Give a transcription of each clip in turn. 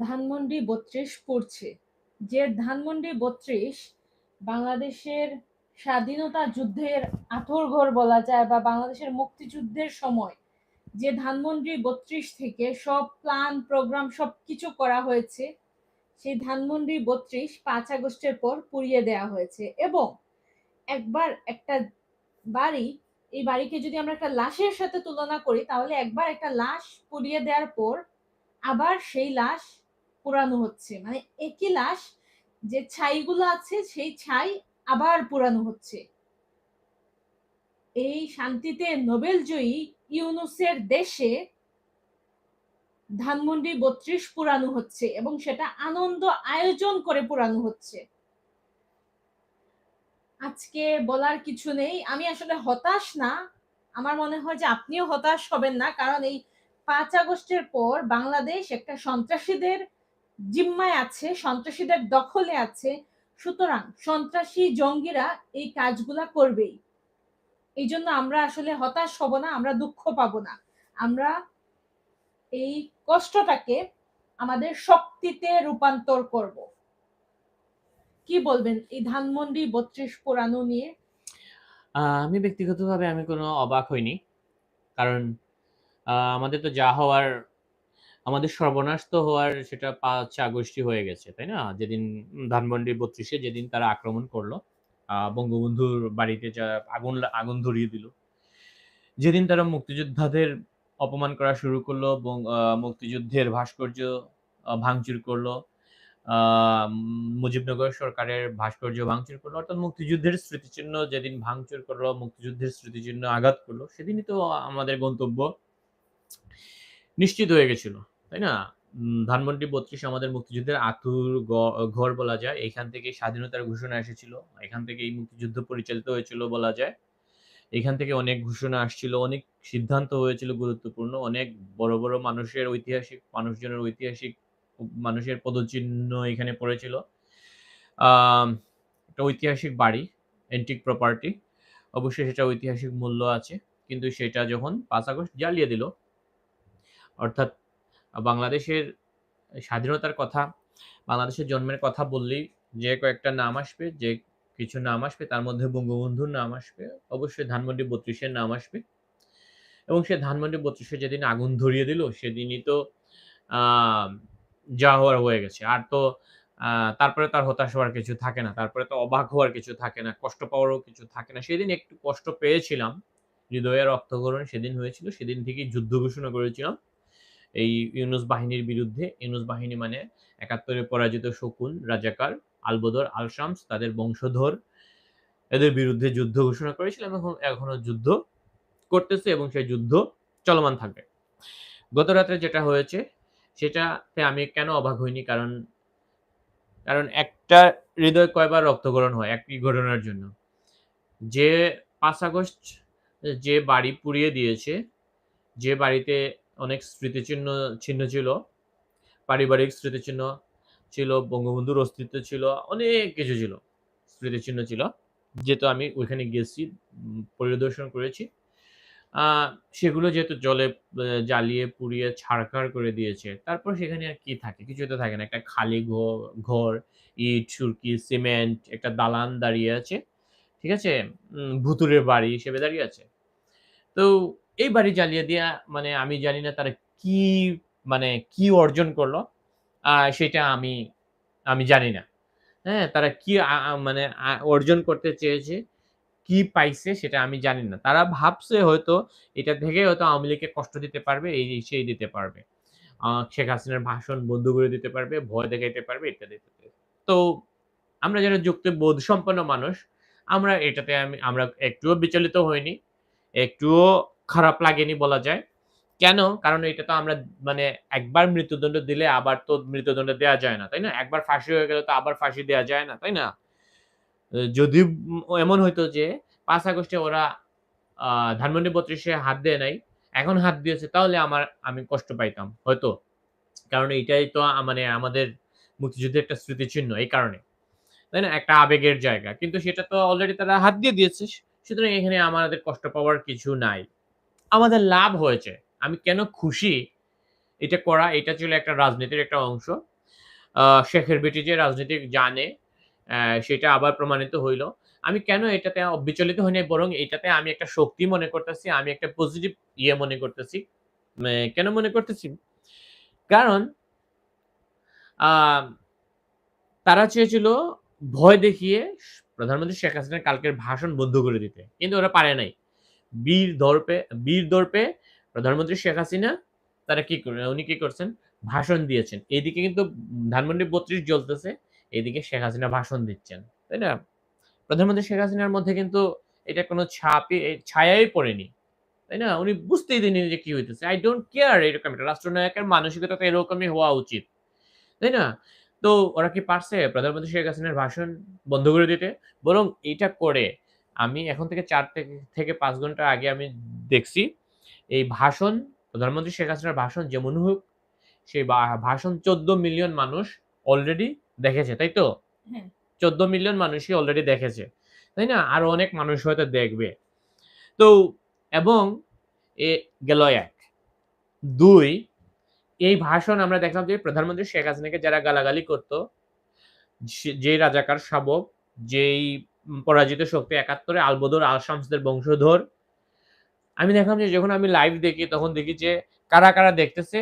ধানমন্ডি বত্রিশ পড়ছে। যে ধানমন্ডি বত্রিশ বাংলাদেশের স্বাধীনতা যুদ্ধের আঁথরঘর বলা যায় বা বাংলাদেশের মুক্তিযুদ্ধের সময় যে ধানমন্ডি বত্রিশ থেকে সব প্ল্যান, প্রোগ্রাম সব কিছু করা হয়েছে, সেই ধানমন্ডি বত্রিশ পাঁচ আগস্টের পর পুড়িয়ে দেওয়া হয়েছে। এবং একবার একটা বাড়ি, এই বাড়িকে যদি আমরা একটা লাশের সাথে তুলনা করি, তাহলে একবার একটা লাশ পুড়িয়ে দেওয়ার পর আবার সেই লাশ পোড়ানো হচ্ছে। মানে একই লাশ যে ছাইগুলো আছে, সেই ছাই আবার পোড়ানো হচ্ছে। এই শান্তিতে নোবেল জয়ী ইউনুসের দেশে ধানমন্ডি বত্রিশ পুরানো হচ্ছে এবং সেটা আনন্দ আয়োজন করে পুরানো হচ্ছে। আজকে বলার কিছু নেই। আমি আসলে হতাশ না। আমার মনে হয় যে আপনিও হতাশ হবেন না, কারণ এই পাঁচ আগস্টের পর বাংলাদেশ একটা সন্ত্রাসীদের জিম্মায় আছে, সন্ত্রাসীদের দখলে আছে। সুতরাং সন্ত্রাসী জঙ্গিরা এই কাজগুলা করবেই। এই জন্য আমরা আসলে হতাশ হব না, আমরা দুঃখ পাবো না। আমরা এই কষ্টটাকে আমাদের শক্তিতে রূপান্তর করব। কি বলবেন এই ধানমন্ডি বত্রিশ পুরানো নিয়ে? আমি ব্যক্তিগতভাবে আমি কোনো অবাক হইনি। কারণ আমাদের তো যা হওয়ার আমাদের সর্বনাশ তো হওয়ার সেটা পাঁচ আগস্টই হয়ে গেছে, তাই না? যেদিন ধানমন্ডি বত্রিশে যেদিন তারা আক্রমণ করল বঙ্গবন্ধুর বাড়িতে যা আগুন আগুন ধরিয়ে দিল, যেদিন তারা মুক্তিযোদ্ধাদের অপমান করা শুরু করল মুক্তিযুদ্ধের ভাস্কর্য ভাঙচুর করল মুজিবনগর সরকারের ভাস্কর্য ভাঙচুর করল, অর্থাৎ মুক্তিযুদ্ধের স্মৃতিচিহ্ন যেদিন ভাঙচুর করল, মুক্তিযুদ্ধের স্মৃতিচিহ্ন আঘাত করল, সেদিনই তো আমাদের গন্তব্য নিশ্চিত হয়ে গেছিল। তাই না? ধানমন্ডি বত্রিশ আমাদের মুক্তিযুদ্ধের আতুর ঘর বলা যায়। এখান থেকে স্বাধীনতার ঘোষণা এসেছিল। এখান থেকে এই মুক্তিযুদ্ধ পরিচালিত হয়েছিল বলা যায়। এখান থেকে অনেক ঘোষণা আসছিল, অনেক সিদ্ধান্ত হয়েছিল গুরুত্বপূর্ণ। অনেক বড় বড় মানুষের ঐতিহাসিক, মানুষজনের ঐতিহাসিক মানুষের পদচিহ্ন এখানে পড়েছিল। একটা ঐতিহাসিক বাড়ি এন্টিক প্রপার্টি অবশ্যই সেটা ঐতিহাসিক মূল্য আছে। কিন্তু সেটা যখন পাঁচ আগস্ট জ্বালিয়ে দিল, অর্থাৎ বাংলাদেশের স্বাধীনতার কথা, বাংলাদেশের জন্মের কথা বললেই যে কয়েকটা নাম আসবে, যে কিছু নাম আসবে, তার মধ্যে বঙ্গবন্ধুর নাম আসবে, অবশ্যই ধানমন্ডি বত্রিশের নাম আসবে। এবং সে ধানমন্ডি বত্রিশে যেদিন আগুন ধরিয়ে দিল, সেদিনই তো যা হওয়ার হয়ে গেছে। আর তো তারপরে তার হতাশ হওয়ার কিছু থাকে না, তারপরে তো অবাক হওয়ার কিছু থাকে না, কষ্ট পাওয়ারও কিছু থাকে না। সেদিন একটু কষ্ট পেয়েছিলাম, হৃদয়ের রক্তকরণ সেদিন হয়েছিল, সেদিন থেকেই যুদ্ধ ঘোষণা করেছিলাম। এই ইউনুস বাহিনীর বিরুদ্ধে, ইউনুস বাহিনী মানে একাত্তরে পরাজিত শকুন, রাজাকার, আলবদর, আলশামস, তাদের বংশধর। এদের বিরুদ্ধে যুদ্ধ ঘোষণা করেছিলাম এবং এখনও যুদ্ধ করতেছে এবং সেই যুদ্ধ চলমান থাকবে। গত রাত্রে যেটা হয়েছে, সেটাতে আমি কেন অবাক হইনি? কারণ কারণ একটা হৃদয় কয়বার রক্তকরণ হয় একই ঘটনার জন্য। যে পাঁচ আগস্ট যে বাড়ি পুড়িয়ে দিয়েছে, যে বাড়িতে অনেক স্মৃতিচিহ্ন, চিহ্ন ছিল। পারিবারিক স্মৃতিচিহ্ন ছিল, বঙ্গবন্ধুর অস্তিত্ব ছিল, অনেক কিছু ছিল, স্মৃতিচিহ্ন ছিল, যেহেতু আমি ওইখানে গেছি পরিদর্শন করেছি। সেগুলো যেহেতু জলে জ্বালিয়ে, পুড়িয়ে, ছাড়খাড় করে দিয়েছে, তারপর সেখানে আর কি থাকে? কিছু তো থাকে না। একটা খালি ঘর, ইট, সুরকি, সিমেন্ট, একটা দালান দাঁড়িয়ে আছে, ঠিক আছে? ভুতুরের বাড়ি হিসেবে দাঁড়িয়ে আছে। তো এই বাড়ি জ্বালিয়ে দেওয়া মানে আমি জানি না তারা কি মানে কি অর্জন করল সেটা আমি আমি জানি না। হ্যাঁ তারা কি মানে অর্জন করতে চেয়েছে, কি পাইছে সেটা আমি জানি না। তারা ভাবছে হয়তো এটা থেকে হয়তো আওয়ামী লীগকে কষ্ট দিতে পারবে, এই সেই দিতে পারবে। শেখ হাসিনার ভাষণ বন্ধ করে দিতে পারবে, ভয় দেখাইতে পারবে, ইত্যাদি ইত্যাদি। তো আমরা যারা যুক্ত বোধ সম্পন্ন মানুষ, আমরা এটাতে আমি, আমরা একটুও বিচলিত হইনি, একটুও খারাপ লাগেনি বলা যায়। কেন? কারণ এটা তো আমরা মানে একবার মৃত্যুদণ্ড দিলে আবার তো মৃত্যুদণ্ড দেওয়া যায় না, তাই না? একবার ফাঁসি হয়ে গেলে তো আবার ফাঁসি দেওয়া যায় না, তাই না? যদি এমন হইতো যে, পাঁচ আগস্টে ওরা ধানমন্ডি বত্রিশে হাত দেয় নাই, এখন হাত দিয়েছে, তাহলে আমার, আমি কষ্ট পাইতাম, হয়তো। কারণ এইটাই তো মানে আমাদের মুক্তিযুদ্ধের একটা স্মৃতিচিহ্ন এই কারণে, তাই না? একটা আবেগের জায়গা, কিন্তু সেটা তো অলরেডি তারা হাত দিয়ে দিয়েছে, সুতরাং এখানে আমাদের কষ্ট পাওয়ার কিছু নাই। আমাদের লাভ হয়েছে আমি কেন খুশি এটা করা এটা ছিল একটা রাজনীতির একটা অংশ শেখের বেটি যে রাজনীতি জানে সেটা আবার প্রমাণিত হইল। আমি কেন এটাতে বিচলিত হই নাই বরং এটাতে আমি একটা শক্তি মনে করতেছি, আমি একটা পজিটিভ ইয়ে মনে করতেছি। কেন মনে করতেছি? কারণ তারা চেয়েছিল ভয় দেখিয়ে প্রধানমন্ত্রী শেখ হাসিনার কালকের ভাষণ বন্ধ করে দিতে। কিন্তু ওরা পারে নাই। বীর দর্পে বীর দর্পে প্রধানমন্ত্রী শেখ হাসিনা তারা কি করে উনি কি করছেন? ভাষণ দিয়েছেন। এইদিকে কিন্তু ধানমন্ডি ৩২ জ্বলতেছে, এইদিকে শেখ হাসিনা ভাষণ দিচ্ছেন। তাই না? প্রধানমন্ত্রী শেখ হাসিনার মধ্যে কিন্তু এটা কোনো ছাপই ছায়াই পড়েনি। তাই না? উনি বুঝতেই দেননি যে কি হইতেছে। আই don't কেয়ার এরকম একটা রাষ্ট্রনায়কের মানসিকতা তো এরকমই হওয়া উচিত। তাই না? তো ওরা কি পারছে প্রধানমন্ত্রী শেখ হাসিনার ভাষণ বন্ধ করে দিতে? বরং এটা করে আমি এখন থেকে ৪ থেকে পাঁচ ৫ ঘণ্টা আগে আমি দেখছি। এই ভাষণ প্রধানমন্ত্রী শেখ হাসিনার ভাষণ যেমন হোক, সেই ভাষণ ১৪ মিলিয়ন মানুষ অলরেডি দেখেছে, তাই তো? চোদ্দ মিলিয়ন মানুষই অলরেডি দেখেছে। তাই না? আরও অনেক মানুষ হয়তো দেখবে। তো এবং এ গেল ১। ২ এই ভাষণ আমরা দেখলাম যে প্রধানমন্ত্রী শেখ হাসিনাকে যারা গালাগালি করতো যেই রাজাকার শাবক, যেই পরাজিত শক্তি ৭১ এ আলবদর, আল শামসদের বংশধর। আমি দেখলাম যে যখন আমি লাইভ দেখি তখন দেখি যে কারা, কারা দেখতেছে,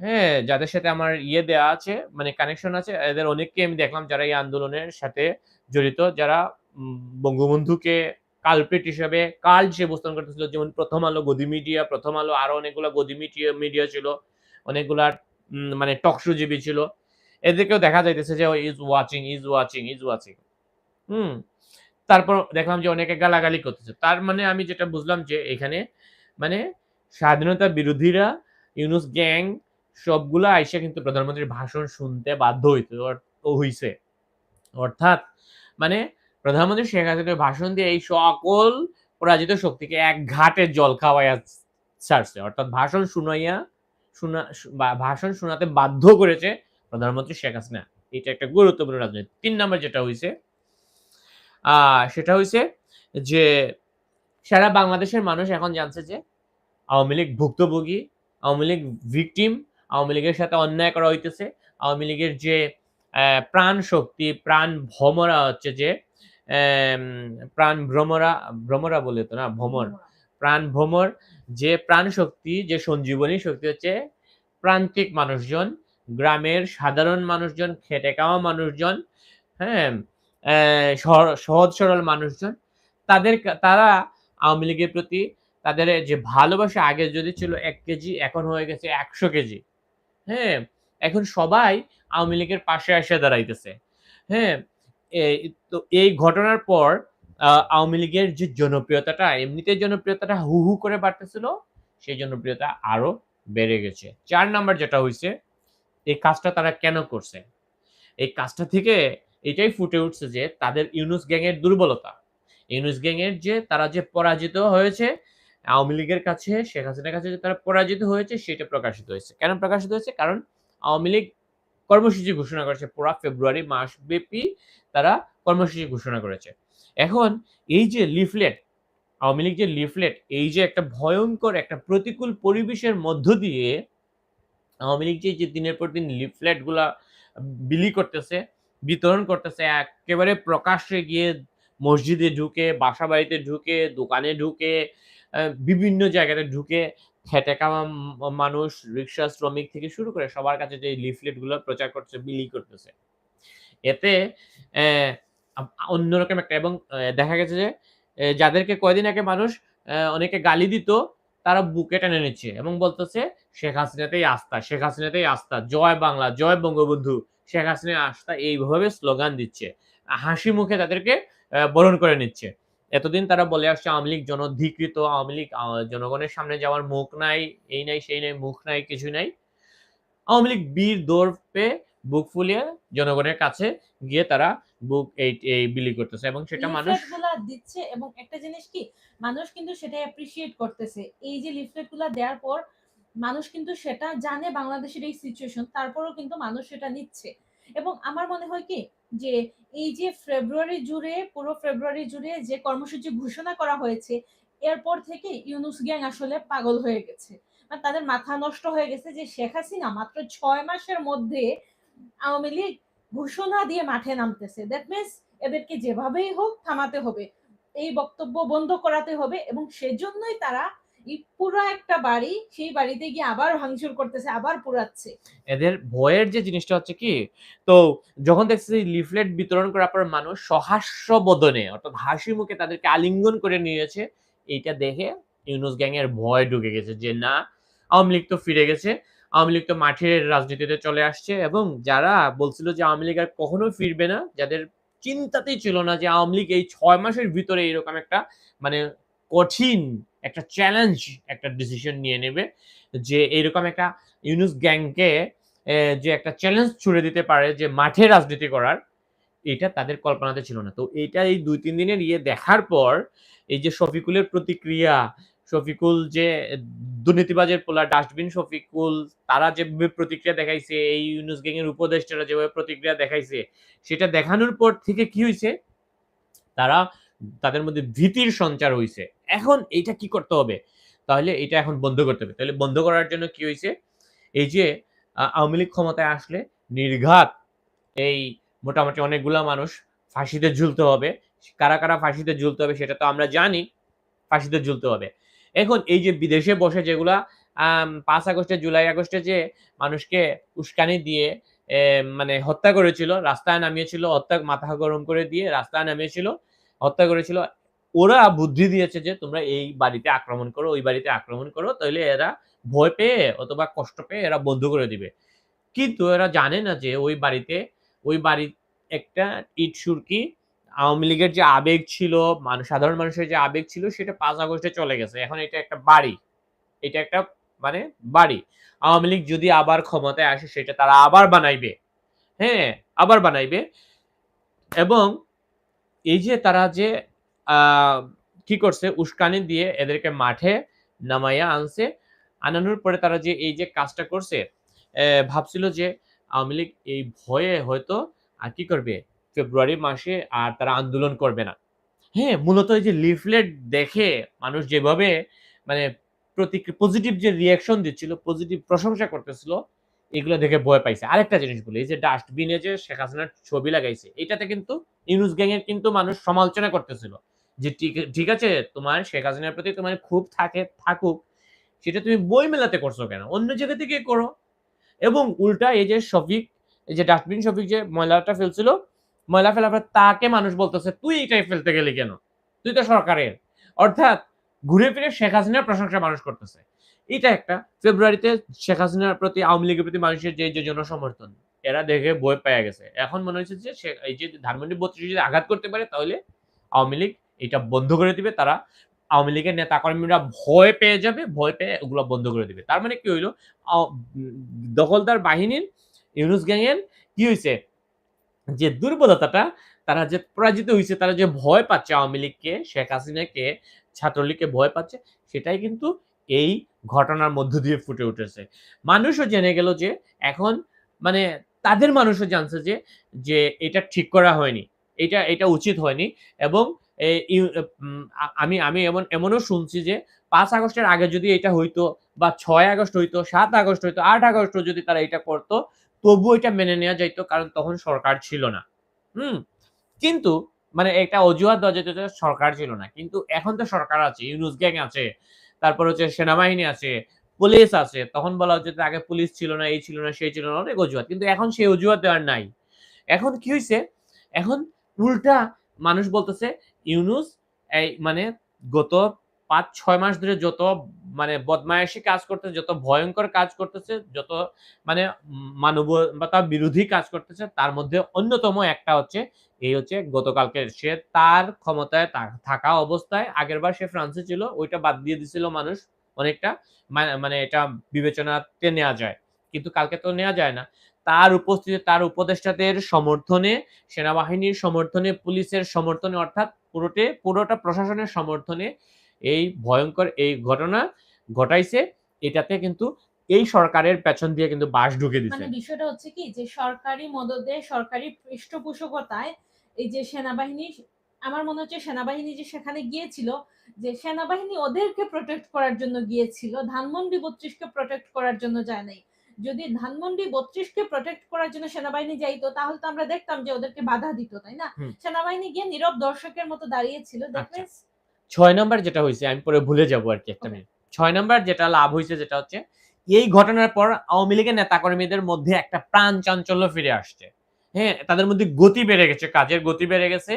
হ্যাঁ? যাদের সাথে আমার ইয়ে দেয়া আছে মানে কানেকশন আছে এদের অনেককে আমি দেখলাম যারা এই আন্দোলনের সাথে জড়িত। যারা বঙ্গবন্ধুকে কালপ্রিট হিসেবে কাল হিসেবে উপস্থাপন করতেছিল। যেমন 'প্রথম আলো', 'গদি মিডিয়া', 'প্রথম আলো' আরও অনেকগুলা 'গদি মিডিয়া' মিডিয়া ছিল। অনেকগুলা মানে টক শো জীবী ছিল। এদেরকেও দেখা যাইতেছে যে is watching, is watching, is watching. হুম? তারপর দেখলাম যে অনেকে গালাগালি করতেছে। তার মানে আমি যেটা বুঝলাম যে এখানে মানে স্বাধীনতা বিরোধীরা, ইউনুস গ্যাং সবগুলা আইসা কিন্তু প্রধানমন্ত্রীর ভাষণ শুনতে বাধ্য হইতে হইছে। অর্থাৎ মানে প্রধানমন্ত্রী শেখ হাসিনার ভাষণ দিয়ে এই সকল পরাজিত শক্তিকে এক ঘাটে জল খাওয়াইয়া ছাড়ছে। অর্থাৎ ভাষণ শুনাইয়া শুনা ভাষণ শোনাতে বাধ্য করেছে প্রধানমন্ত্রী শেখ হাসিনা। এটা একটা গুরুত্বপূর্ণ রাজনীতি। ৩ নাম্বার যেটা হইছে আ সেটা হইছে যে সারা বাংলাদেশের মানুষ এখন জানছে যে আওয়ামী লীগ ভুক্তভোগী, আওয়ামী লীগ ভিকটিম, আওয়ামী লীগের সাথে অন্যায় করা হইতেছে। আওয়ামী লীগের যে প্রাণ শক্তি, প্রাণ ভমরা হচ্ছে যে প্রাণ ভ্রমরা, ভ্রমরা বলে তো না ভ্রমর। প্রাণ ভ্রমর যে প্রাণ শক্তি, যে সঞ্জীবনী শক্তি হচ্ছে প্রান্তিক মানুষজন, গ্রামের সাধারণ মানুষজন, খেটে খাওয়া মানুষজন, হ্যাঁ? সহজ সরল মানুষজন। তাদের তারা আওয়ামী লীগের প্রতি তাদের যে ভালোবাসা আগে যদি ছিল এক কেজি এখন হয়ে গেছে ১০০ কেজি। হ্যাঁ? এখন সবাই আওয়ামী লীগের পাশে এসে দাঁড়াইতেছে। হ্যাঁ? তো এই ঘটনার পর আওয়ামী লীগের যে জনপ্রিয়তাটা এমনিতে জনপ্রিয়তাটা হু, হু করে বাড়তেছিল, সেই জনপ্রিয়তা আরও বেড়ে গেছে। চার নাম্বার যেটা হইছে, এই কাজটা তারা কেন করছে? এই কাজটা থেকে এটাই ফুটে উঠছে যে তাদের ইউনূস গ্যাংয়ের দুর্বলতা। ইউনূস গ্যাংয়ের যে তারা যে পরাজিত হয়েছে, আওয়ামী লীগের কাছে, শেখ হাসিনার কাছে যে তারা পরাজিত হয়েছে সেটা প্রকাশিত হয়েছে। কেন প্রকাশিত হয়েছে? কারণ আওয়ামী লীগ কর্মসূচি ঘোষণা করেছে। পুরা ফেব্রুয়ারি মাসব্যাপী তারা কর্মসূচি ঘোষণা করেছে। এখন এই যে লিফলেট, আওয়ামী লীগ যে লিফলেট, এই যে একটা ভয়ঙ্কর একটা প্রতিকূল পরিবেশের মধ্য দিয়ে আওয়ামী লীগ যে, যে দিনের পর দিন লিফলেটগুলা বিলি করতেছে, বিতরণ করতেছে একেবারে প্রকাশ্যে গিয়ে মসজিদে ঢুকে, বাসাবাড়িতে ঢুকে, দোকানে ঢুকে, বিভিন্ন জায়গাতে ঢুকে খেটে খাওয়া মানুষ, রিক্সা শ্রমিক থেকে শুরু করে সবার কাছে যে লিফলেটগুলো প্রচার করছে, বিলি করতেছে। এতে অন্যরকম একটা এবং দেখা গেছে যে যাদেরকে কয়দিন আগে মানুষ অনেকে গালি দিত, তারা বুকে টেনে নিচ্ছে এবং বলতেছে শেখ হাসিনাতেই আস্থা, শেখ হাসিনাতেই আস্থা, জয় বাংলা, জয় বঙ্গবন্ধু, শেখ হাসিনার আস্থা এইভাবে স্লোগান দিচ্ছে। হাসি মুখে তাদেরকে বরণ করে নিচ্ছে। এতদিন তারা বলে আসছে আওয়ামী লীগ জনধিকৃত, আওয়ামী লীগ জনগণের সামনে যাওয়ার মুখ নাই, এই নাই, সেই নাই, মুখ নাই, কিছু নাই। আওয়ামী লীগ বীর দর্পে বুক ফুলিয়ে জনগণের কাছে গিয়ে তারা বুক এই এই বিলি করতেছে এবং সেটা মানুষগুলা দিচ্ছে এবং একটা জিনিস কি মানুষ কিন্তু সেটা অ্যাপ্রিশিয়েট করতেছে। এই যে লিফলেটগুলা দেওয়ার পর মানুষ কিন্তু সেটা জানে বাংলাদেশের এই সিচুয়েশন তারপরেও কিন্তু মানুষ সেটা নিচ্ছে। এবং আমার মনে হয় কি যে এই যে ফেব্রুয়ারি জুড়ে পুরো ফেব্রুয়ারি জুড়ে যে কর্মসূচি ঘোষণা করা হয়েছে, এরপর থেকে ইউনুস গ্যাং আসলে পাগল হয়ে গেছে। মানে তাদের মাথা নষ্ট হয়ে গেছে যে শেখ হাসিনা মাত্র ছয় মাসের মধ্যে আওয়ামী লীগ ঘোষণা দিয়ে মাঠে নামতেছে দ্যাট মিনস এদেরকে যেভাবেই হোক থামাতে হবে এই বক্তব্য বন্ধ করাতে হবে এবং সেজন্যই তারা পুরো একটা বাড়ি, সেই বাড়িতে গিয়ে আবার ভাঙচুর করতেছে, আবার পুরাচ্ছে এদের ভয়ের যে জিনিসটা হচ্ছে কি, তো যখন দেখছি লিফলেট বিতরণ করার পর মানুষ সহাস্য বদনে, অর্থাৎ হাসি মুখে তাদেরকে আলিঙ্গন করে নিয়েছে, এইটা দেখে ইউনুস গ্যাং এর ভয় ঢুকে গেছে যে না, আওয়ামী লীগ তো ফিরে গেছে, আওয়ামী লীগ তো মাঠের রাজনীতিতে চলে আসছে এবং যারা বলছিল যে আওয়ামী লীগ আর কখনো ফিরবে না, যাদের চিন্তাতেই ছিল না যে আওয়ামী লীগ এই ছয় মাসের ভিতরে এরকম একটা মানে কঠিন একটা চ্যালেঞ্জ একটা ডিসিশন নিয়ে নেবে যে এরকম একটা ইউনুস গ্যাংকে যে একটা চ্যালেঞ্জ ছুড়ে দিতে পারে যে মাঠে রাজনীতি করার, এটা তাদের কল্পনাতে ছিল না। তো এটা এই দুই তিন দিনের ইয়ে দেখার পর, এই যে শফিকুলের প্রতিক্রিয়া, শফিকুল যে দুর্নীতিবাজের পোলা, ডাস্টবিন শফিকুল, তারা যেভাবে প্রতিক্রিয়া দেখাইছে, এই ইউনুস গ্যাং এর উপদেষ্টারা যেভাবে প্রতিক্রিয়া দেখাইছে, সেটা দেখানোর পর থেকে কি হয়েছে তারা তাদের মধ্যে ভীতির সঞ্চার হয়েছে এখন এটা কি করতে হবে? তাহলে এটা এখন বন্ধ করতে হবে। তাহলে বন্ধ করার জন্য কি হয়েছে এই যে আওয়ামী লীগ ক্ষমতায় আসলে নির্ঘাত এই মোটামুটি অনেকগুলা মানুষ ফাঁসিতে ঝুলতে হবে। কারা কারা ফাঁসিতে ঝুলতে হবে সেটা তো আমরা জানি, ফাঁসিতে ঝুলতে হবে। এখন এই যে বিদেশে বসে যেগুলা পাঁচ আগস্টে, জুলাই আগস্টে যে মানুষকে উস্কানি দিয়ে মানে হত্যা করেছিল, রাস্তায় নামিয়েছিল, হত্যা মাথা গরম করে দিয়ে রাস্তায় নামিয়েছিল হত্যা করেছিল। ওরা বুদ্ধি দিয়েছে যে, তোমরা এই বাড়িতে আক্রমণ করো, ওই বাড়িতে আক্রমণ করো তাহলে এরা ভয় পেয়ে অথবা কষ্ট পেয়ে এরা বন্ধ করে দিবে। কিন্তু এরা জানে না যে, ওই বাড়িতে, ওই বাড়ি একটা ইট সুরকি, আওয়ামী লীগের যে আবেগ ছিল, মানুষ, সাধারণ মানুষের যে আবেগ ছিল, সেটা পাঁচ আগস্টে চলে গেছে। এখন এটা একটা বাড়ি। এটা একটা মানে বাড়ি। আওয়ামী লীগ যদি আবার ক্ষমতায় আসে, সেটা তারা আবার বানাইবে। হ্যাঁ আবার বানাইবে। এবং এই যে তারা যে কি করছে, উস্কানি দিয়ে এদেরকে মাঠে নামাইয়া আনছে, আনানোর পরে তারা যে এই যে কাজটা করছে ভাবছিল যে আওয়ামী লীগ এই ভয়ে হয়তো আর কি করবে, ফেব্রুয়ারি মাসে আর তারা আন্দোলন করবে না। হ্যাঁ মূলত এই যে লিফলেট দেখে মানুষ যেভাবে মানে প্রতিক্রিয়া পজিটিভ যে রিয়াকশন দিচ্ছিল পজিটিভ প্রশংসা করতেছিল এগুলো দেখে ভয় পাইছে। আরেকটা জিনিস বলি যে ডাস্টবিনে যে শেখ হাসিনার ছবি লাগাইছে, এটাতে কিন্তু ইউনুস গ্যাং এর কিন্তু মানুষ সমালোচনা করতেছিল যে, ঠিক আছে, তোমার শেখ হাসিনার প্রতি তোমার খুব থাকে, থাকুক, সেটা তুমি বই মেলাতে করছ কেন? অন্য জায়গা থেকে করো। এবং উল্টা এই যে শফিক, এই যে ডাস্টবিন শফিক যে ময়লাটা ফেলছিল, ময়লা ফেলার পর তাকে মানুষ বলতেছে, তুই এটাই ফেলতে গেলি কেন? তুই তো সরকারের। অর্থাৎ ঘুরে ফিরে শেখ হাসিনার প্রশংসা মানুষ করতেছে। এটা একটা। ফেব্রুয়ারিতে শেখ হাসিনার প্রতি, আওয়ামী লীগের প্রতি মানুষের যে যে জনসমর্থন, এরা দেখে বই পেয়ে গেছে। এখন মনে হচ্ছে যে এই যে ধানমন্ডি বত্রিশ যদি আঘাত করতে পারে, তাহলে আওয়ামী লীগ এটা বন্ধ করে দিবে। তারা আওয়ামী লীগের নেতা কর্মীরা ভয় পেয়ে যাবে, ভয় পেয়ে ওগুলো বন্ধ করে দিবে। তার মানে কি হইল? দখলদার বাহিনীর, ইউনুস গ্যাংয়ের কি হয়েছে যে দুর্বলতাটা, তারা যে পরাজিত হয়েছে তারা যে ভয় পাচ্ছে আওয়ামী লীগকে, শেখ হাসিনাকে, ছাত্রলীগকে ভয় পাচ্ছে, সেটাই কিন্তু এই ঘটনার মধ্য দিয়ে ফুটে উঠেছে। মানুষও জেনে গেল যে এখন মানে তাদের মানুষও জানছে যে যে এটা ঠিক করা হয়নি, এটা এটা উচিত হয়নি এবং আমি আমি এমন, এমনও শুনছি যে পাঁচ আগস্টের আগে যদি এটা হইতো বা ছয় আগস্ট হইতো, সাত আগস্ট হইতো, আট আগস্ট যদি তারা এটা করতো, তবু এটা মেনে নেওয়া যাইতো কারণ তখন সরকার ছিল না। হুম, কিন্তু মানে একটা অজুহাত দেওয়া যেত সরকার ছিল না। কিন্তু এখন তো সরকার আছে, ইউনুস গ্যাং আছে তারপর হচ্ছে সেনাবাহিনী আছে, পুলিশ আছে। তখন বলা হচ্ছে আগে পুলিশ ছিল না, এই ছিল না, সেই ছিল না, অনেক অজুহাত। কিন্তু এখন সেই অজুহাত আর নাই। এখন কি হয়েছে এখন উল্টা মানুষ বলতেছে, ইউনুস, এই মানে গত পাঁচ ছয় মাস ধরে যত মানে বদমায়াসী কাজ করতেছে, যত ভয়ঙ্কর কাজ করতেছে, যত মানে মানবতা বিরোধী কাজ করতেছে, তার মধ্যে অন্যতম একটা হচ্ছে, এই হচ্ছে গতকালকে সে তার ক্ষমতায় থাকা অবস্থায় আগেরবার সে ফ্রান্সে ছিল, ওইটা বাদ দিয়ে দিছিল মানুষ অনেকটা মানে এটা বিবেচনাতে নেওয়া যায়, কিন্তু কালকে তো নেওয়া যায় না। তার উপস্থিতি, তার উপদেষ্টাদের সমর্থনে, সেনাবাহিনীর সমর্থনে, পুলিশের সমর্থনে, অর্থাৎ পুরোটে, পুরোটা প্রশাসনের সমর্থনে এই ভয়ঙ্কর এই ঘটনা ঘটাইছে এটাতে কিন্তু এই সরকারের পেছন দিয়ে কিন্তু বাস ঢুকে দিছে। মানে বিষয়টা হচ্ছে কি যে সরকারি মদদে সরকারি পৃষ্ঠপোষকতায় এই যে সেনাবাহিনী আমার মনে হচ্ছে সেনাবাহিনী যে সেখানে গিয়েছিল যে সেনাবাহিনী ওদেরকে প্রোটেক্ট করার জন্য গিয়েছিল ধানমন্ডি বত্রিশকে প্রোটেক্ট করার জন্য যায় নাই। যদি ধানমন্ডি বত্রিশকে প্রোটেক্ট করার জন্য সেনাবাহিনী যাইতো তাহলে তো আমরা দেখতাম যে ওদেরকে বাধা দিত তাই না? সেনাবাহিনী গিয়ে নীরব দর্শকের মতো দাঁড়িয়েছিল দ্যাট আচ্ছা। মিন্স ছয় নম্বর যেটা হয়েছে আমি পরে ভুলে যাব আর কি একটা মিনিট ছয় নম্বর যেটা লাভ হয়েছে যেটা হচ্ছে এই ঘটনার পর আওয়ামী লীগের নেতাকর্মীদের মধ্যে একটা প্রাণ চাঞ্চল্য ফিরে আসছে। হ্যাঁ তাদের মধ্যে গতি বেড়ে গেছে কাজের গতি বেড়ে গেছে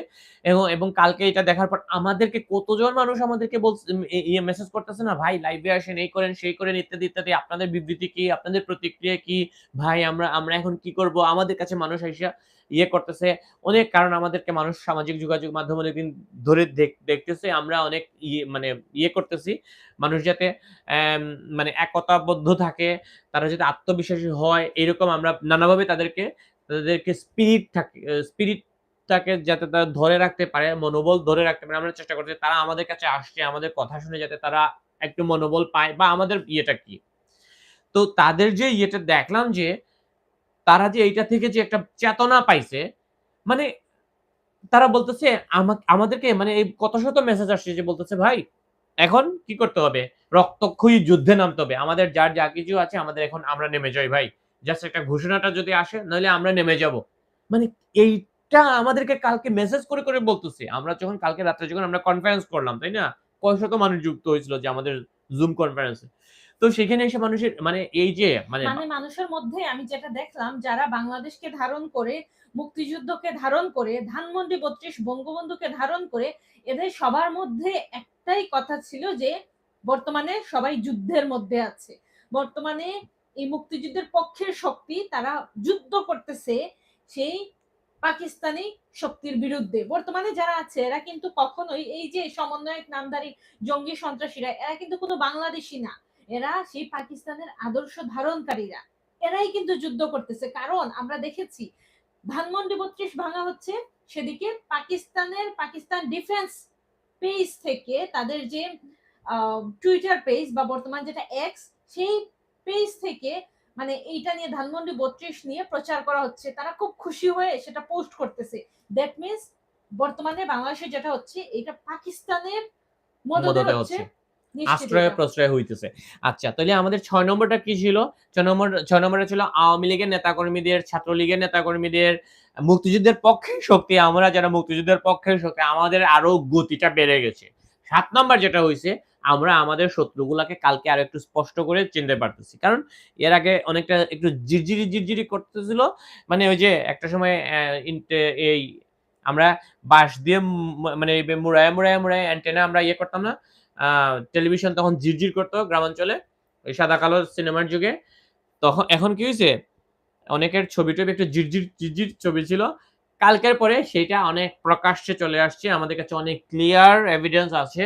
এবং এবং কালকে এটা দেখার পর আমাদেরকে কতজন মানুষ আমাদেরকে বলছে ইয়ে মেসেজ করতেছে না ভাই লাইভে আসেন এই করেন সেই করেন ইত্যাদি ইত্যাদি আপনাদের বিবৃতি কি আপনাদের প্রতিক্রিয়া কি? ভাই আমরা আমরা এখন কি করব? আমাদের কাছে মানুষ আইসা ইয়ে করতেছে। অনেক কারণ আমাদেরকে মানুষ সামাজিক যোগাযোগ মাধ্যমে অনেকদিন ধরে দেখ- দেখতেছে, আমরা অনেক ইয়ে মানে ইয়ে করতেছি। মানুষ যাতে মানে একতাবদ্ধ থাকে, তারা যাতে আত্মবিশ্বাসী হয়, এরকম আমরা নানাভাবে তাদেরকে তাদেরকে স্পিরিট থাকে স্পিরিটটাকে যাতে তারা ধরে রাখতে পারে, মনোবল ধরে রাখতে পারে, আমরা চেষ্টা করছি তারা আমাদের কাছে আসছে, আমাদের কথা শুনে যাতে তারা একটু মনোবল পায়, বা আমাদের ইয়েটা কি? তো তাদের যে ইয়েটা দেখলাম যে তারা যে এইটা থেকে যে একটা চেতনা পাইছে মানে তারা বলতেছে আমাদেরকে মানে এই কত শত মেসেজ আসছে যে বলতেছে, ভাই, এখন কি করতে হবে? রক্তক্ষয়ী যুদ্ধে নামতে হবে। আমাদের যার যা কিছু আছে, আমাদের এখন আমরা নেমে যাই, ভাই। জাস্ট একটা ঘোষণাটা যদি আসে নইলে আমরা নেমে যাব। মানে এইটা আমাদেরকে কালকে মেসেজ করে করে বলতেছে। আমরা যখন কালকে রাত্রে যখন আমরা কনফারেন্স করলাম, তাই না? কয় শত মানুষ যুক্ত হয়েছিল যে আমাদের জুম কনফারেন্সে তো সেখানে এসে মানুষের মানে এই যে মানে মানে মানুষের মধ্যে আমি যেটা দেখলাম, যারা বাংলাদেশকে ধারণ করে, মুক্তিযুদ্ধকে ধারণ করে, ধানমন্ডি বত্রিশ, বঙ্গবন্ধুকে ধারণ করে, এদের সবার মধ্যে একটাই কথা ছিল যে, বর্তমানে সবাই যুদ্ধের মধ্যে আছে। বর্তমানে এই মুক্তিযুদ্ধের পক্ষের শক্তি তারা যুদ্ধ করতেছে সেই পাকিস্তানি শক্তির বিরুদ্ধে। বর্তমানে যারা আছে, এরা কিন্তু কখনোই, এই যে সমন্বয়ক, নামধারী জঙ্গি সন্ত্রাসীরা, এরা কিন্তু কোনো বাংলাদেশি না। এরা সেই পাকিস্তানের আদর্শ ধারণকারীরা। এরাই কিন্তু যুদ্ধ করতেছে। কারণ আমরা দেখেছি ধানমন্ডি বত্রিশ ভাঙা হচ্ছে সেদিকে পাকিস্তানের পাকিস্তান ডিফেন্স পেজ থেকে তাদের যে টুইটার পেজ বা বর্তমান যেটা এক্স সেই পেজ থেকে মানে এইটা নিয়ে ধানমন্ডি বত্রিশ নিয়ে প্রচার করা হচ্ছে। তারা খুব খুশি হয়ে সেটা পোস্ট করতেছে। দ্যাট মিনস বর্তমানে বাংলাদেশে যেটা হচ্ছে এটা পাকিস্তানের মদতে হচ্ছে। আশ্রয় প্রশ্রয় হইতেছে। আচ্ছা তাহলে আমাদের ছয় নম্বরটা কি ছিল? ছয় নম্বর ছয় নম্বরে ছিল আওয়ামী লীগের নেতাকর্মীদের ছাত্রলীগের নেতাকর্মীদের মুক্তিযুদ্ধের পক্ষে শক্তি আমরা যারা মুক্তিযুদ্ধের পক্ষে শক্তি আমাদের আরও গতিটা বেড়ে গেছে। সাত নম্বর যেটা হয়েছে আমরা আমাদের শত্রুগুলাকে কালকে আরও একটু স্পষ্ট করে চিনতে পারতেছি। কারণ এর আগে অনেকটা একটু জিরজিরি জিরজিরি করতেছিল। মানে ওই যে একটা সময় এই আমরা বাঁশ দিয়ে মানে মুড়ায় মুড়ায় মুড়ায় অ্যান্টেনা আমরা ইয়ে করতাম না? টেলিভিশন তখন জিরজির করতো গ্রামাঞ্চলে, ওই সাদা কালো সিনেমার যুগে। তখন, এখন কি হয়েছে? অনেকের ছবি টবি একটু জিরজির ঝিরঝির ছবি ছিল। কালকের পরে সেটা অনেক প্রকাশ্যে চলে আসছে। আমাদের কাছে অনেক ক্লিয়ার এভিডেন্স আছে।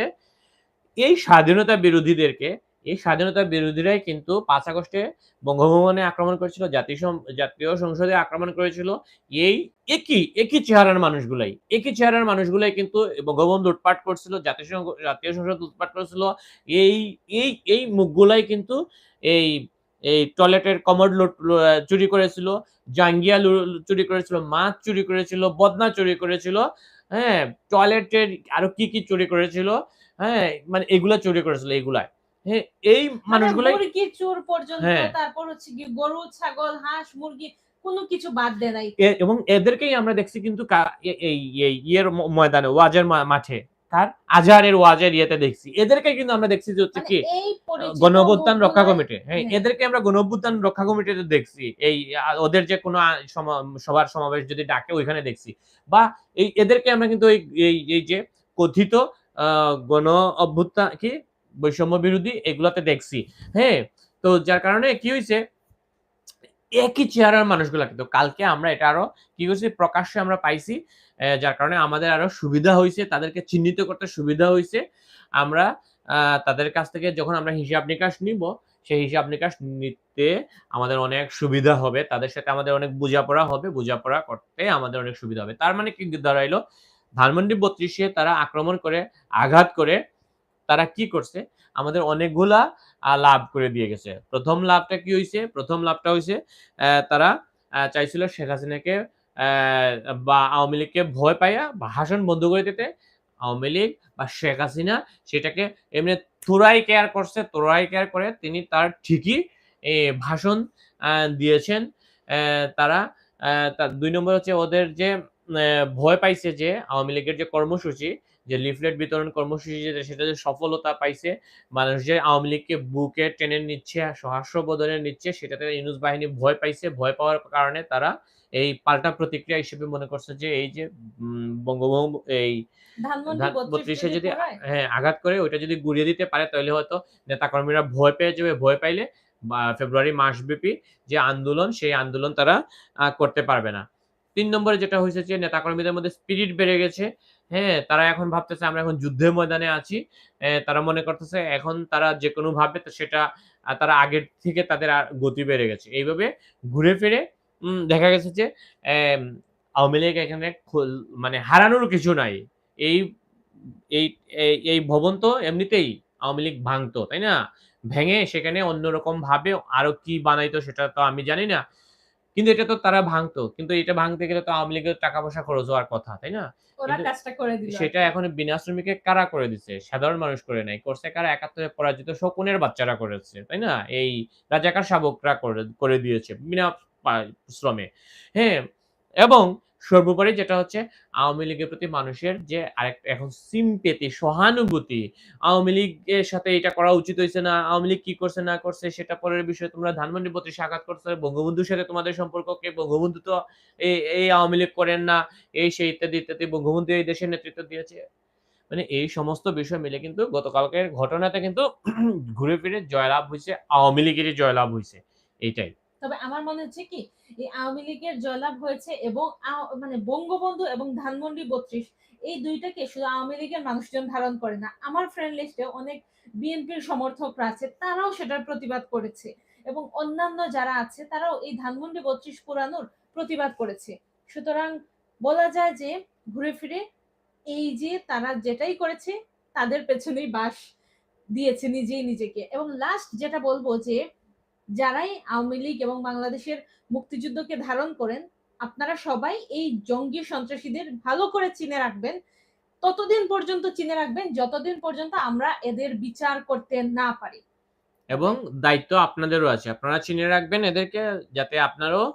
এই স্বাধীনতা বিরোধীদেরকে এই স্বাধীনতা বিরোধীরাই কিন্তু পাঁচ আগস্টে বঙ্গভবনে আক্রমণ করেছিল, জাতীয় জাতীয় সংসদে আক্রমণ করেছিল। এই একই একই চেহারার মানুষগুলাই, একই চেহারার মানুষগুলাই কিন্তু বঙ্গবন্ধু লুটপাট করছিল, জাতীয় জাতীয় সংসদ লুটপাট করেছিল। এই এই এই মুখগুলাই কিন্তু এই এই টয়লেটের লুট- চুরি করেছিল, জাঙ্গিয়া চুরি করেছিল, মাছ চুরি করেছিল, বদনা চুরি করেছিল হ্যাঁ টয়লেটের আরও কি কি চুরি করেছিল হ্যাঁ মানে এগুলা চুরি করেছিল, এগুলাই। হ্যাঁ এই মানুষগুলো মুরগি চোর পর্যন্ত হ্যাঁ। তারপর হচ্ছে কি গরু ছাগল হাঁস মুরগি কোনো কিছু বাদ দেয় নাই এবং এদেরকেই আমরা দেখছি কিন্তু এই ইয়ের ময়দানে ওয়াজের মাঠে তার আজহারের ওয়াজের ইয়েতে দেখছি এদেরকে কিন্তু আমরা দেখছি যে হচ্ছে মানে কি গণঅভ্যুত্থান রক্ষা কমিটি হ্যাঁ হ্যাঁ। এদেরকে আমরা গণঅভ্যুত্থান রক্ষা কমিটিতে দেখছি এই ওদের যে কোনো সভার সমাবেশ যদি ডাকে ওইখানে দেখছি বা এই এদেরকে আমরা কিন্তু এই এই- এই যে কথিত আহ, গণ অভ্যুত্থান কি বৈষম্য বিরোধী এগুলাতে দেখছি। হ্যাঁ তো যার কারণে কি হয়েছে একই চেহারার মানুষগুলা কিন্তু কালকে আমরা এটা আরও কি করছি প্রকাশ্যে আমরা পাইছি যার কারণে আমাদের আরও সুবিধা হয়েছে তাদেরকে চিহ্নিত করতে সুবিধা হয়েছে আমরা তাদের কাছ থেকে যখন আমরা হিসাব নিকাশ নিব, সেই হিসাব নিকাশ নিতে আমাদের অনেক সুবিধা হবে। তাদের সাথে আমাদের অনেক বোঝাপড়া হবে। বোঝাপড়া করতে আমাদের অনেক সুবিধা হবে। তার মানে কি দাঁড়াইলো? ধানমন্ডি বত্রিশে তারা আক্রমণ করে, আঘাত করে তারা কি করছে? আমাদের অনেকগুলা লাভ করে দিয়ে গেছে। প্রথম লাভটা কি হয়েছে প্রথম লাভটা হয়েছে তারা চাইছিল শেখ হাসিনাকে বা আওয়ামী লীগকে ভয় পাইয়া হাসন বন্ধ করে দিতে। আওয়ামী লীগ বা শেখ হাসিনা সেটাকে এমনি তোরাই কেয়ার করছে তোরাই কেয়ার করে। তিনি তার ঠিকই ভাষণ দিয়েছেন। তারা। তার ২ নম্বর হচ্ছে ওদের যে ভয় পাইছে যে আওয়ামী লীগের যে কর্মসূচি, যে লিফলেট বিতরণ কর্মসূচি যেটা সেটা যে সফলতা পাইছে, মানুষ যে আওয়ামী লীগকে বুকে টেনে নিচ্ছে, সহাস্যবোধনে নিচ্ছে সেটাতে ইউনূস বাহিনী ভয় পাইছে। ভয় পাওয়ার কারণে তারা এই পাল্টা প্রতিক্রিয়া হিসেবে মনে করছে যে এই যে বঙ্গবন্ধু এই ধানমন্ডি ধান ৩২ ৩২ এ যদি? হ্যাঁ, আঘাত করে ওইটা যদি গুঁড়িয়ে দিতে পারে তাহলে হয়তো নেতাকর্মীরা ভয় পেয়ে যাবে। ভয় পাইলে ফেব্রুয়ারি মাসব্যাপী যে আন্দোলন, সেই আন্দোলন তারা করতে পারবে না। ৩ নম্বরে যেটা হইছে যে নেতাকর্মীদের মধ্যে স্পিরিট বেড়ে গেছে। হ্যাঁ? তারা এখন ভাবতেছে আমরা এখন যুদ্ধের ময়দানে আছি। তারা মনে করতেছে এখন তারা যেকোনোভাবে তো সেটা তারা আগের থেকে তাদের গতি বেড়ে গেছে। এইভাবে ঘুরে ফিরে দেখা গেছে যে আওয়ামী লীগ এখানে মানে হারানোর কিছু নাই। এই এই এই ভবন তো এমনিতেই আওয়ামী লীগ ভাঙতো, তাই না? ভেঙে সেখানে অন্যরকমভাবে আরও কি বানাইতো সেটা তো আমি জানি না। কিন্তু এটা তো তারা ভাঙতো। কিন্তু এটা ভাঙতে গেলে তো আওয়ামী লীগের টাকা-পয়সা খরচ হওয়ার কথা, তাই না? সেটা এখন বিনা শ্রমিকে কারা করে দিছে? সাধারণ মানুষ করে নাই। করছে কারা? একাত্তরে পরাজিত শকুনের বাচ্চারা করেছে, তাই না? এই রাজাকার শাবকরা করে করে দিয়েছে বিনা শ্রমে। হ্যাঁ? এবং সর্বোপরি যেটা হচ্ছে আওয়ামী লীগের প্রতি মানুষের যে আরেকটা এখন sympathy সহানুভূতি। আওয়ামী লীগের সাথে এটা করা উচিত হইছে না। আওয়ামী লীগ কি করছে না করছে সেটা পরের বিষয়ে তোমরা ধানমন্ডি ৩২ এ আঘাত করছ। বঙ্গবন্ধুর সাথে তোমাদের সম্পর্ক কি? বঙ্গবন্ধু তো এই এই আওয়ামী লীগ করেন না। এই সেই ইত্যাদি, ইত্যাদি। বঙ্গবন্ধু এই দেশের নেতৃত্ব দিয়েছে। মানে এই সমস্ত বিষয় মিলে কিন্তু গতকালকের ঘটনাতে কিন্তু ঘুরে ফিরে জয়লাভ হইছে আওয়ামী লীগেরই জয়লাভ হইছে। এইটাই। তবে আমার মনে হচ্ছে কি, এই আওয়ামী লীগের জয়লাভ হয়েছে এবং মানে বঙ্গবন্ধু এবং ধানমন্ডি ৩২ এই দুইটাকে শুধু আওয়ামী লীগের মানুষজন ধারণ করে না। আমার ফ্রেন্ড লিস্টে অনেক বিএনপির সমর্থকরা আছে। তারাও সেটার প্রতিবাদ করেছে। এবং অন্যান্য যারা আছে তারাও এই ধানমন্ডি বত্রিশ পুরানোর প্রতিবাদ করেছে। সুতরাং বলা যায় যে ঘুরে ফিরে এই যে তারা যেটাই করেছে তাদের পেছনেই বাস দিয়েছে নিজেই নিজেকে। এবং লাস্ট যেটা বলব যে যারাই আওয়ামী লীগ এবং বাংলাদেশের মুক্তিযুদ্ধকে ধারণ করেন, আপনারা সবাই এই জঙ্গি সন্ত্রাসীদের ভালো করে চিনে রাখবেন। ততদিন পর্যন্ত চিনে রাখবেন যতদিন পর্যন্ত আমরা এদের বিচার করতে না পারি। এবং দায়িত্ব আপনাদেরও আছে। আপনারা চিনে রাখবেন এদেরকে যাতে আপনারাও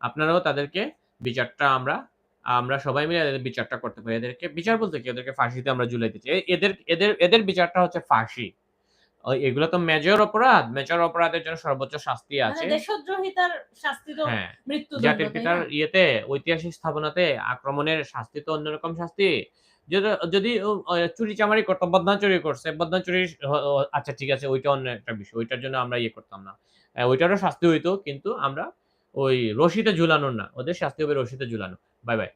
আপনারাও তাদেরকে বিচারটা আমরা আমরা সবাই মিলে এদের বিচারটা করতে পারি। এদেরকে বিচার বলতে কি? এদেরকে ফাঁসিতে আমরা ঝুলাইতে চাই। এদের এদের এদের বিচারটা হচ্ছে ফাঁসি। এগুলো তো মেজর অপরাধ। মেজর অপরাধের জন্য সর্বোচ্চ শাস্তি মানে আছে। দেশদ্রোহিতার শাস্তি তো হ্যাঁ। মৃত্যুদণ্ড, জাতির পিতার ইয়েতে ঐতিহাসিক স্থাপনাতে আক্রমণের শাস্তি তো অন্যরকম শাস্তি। যদি অ চুরি-চামারি করতো, বদনা চুরি করছে। বদনা ও আচ্ছা ঠিক আছে ওইটা অন্য একটা বিষয়। ওইটার জন্য আমরা ইয়ে করতাম না। ওইটারও শাস্তি হইতো কিন্তু আমরা ওই রশিতে ঝুলানোর না। ওদের শাস্তি হবে রশিতে ঝুলানো। Bye, bye.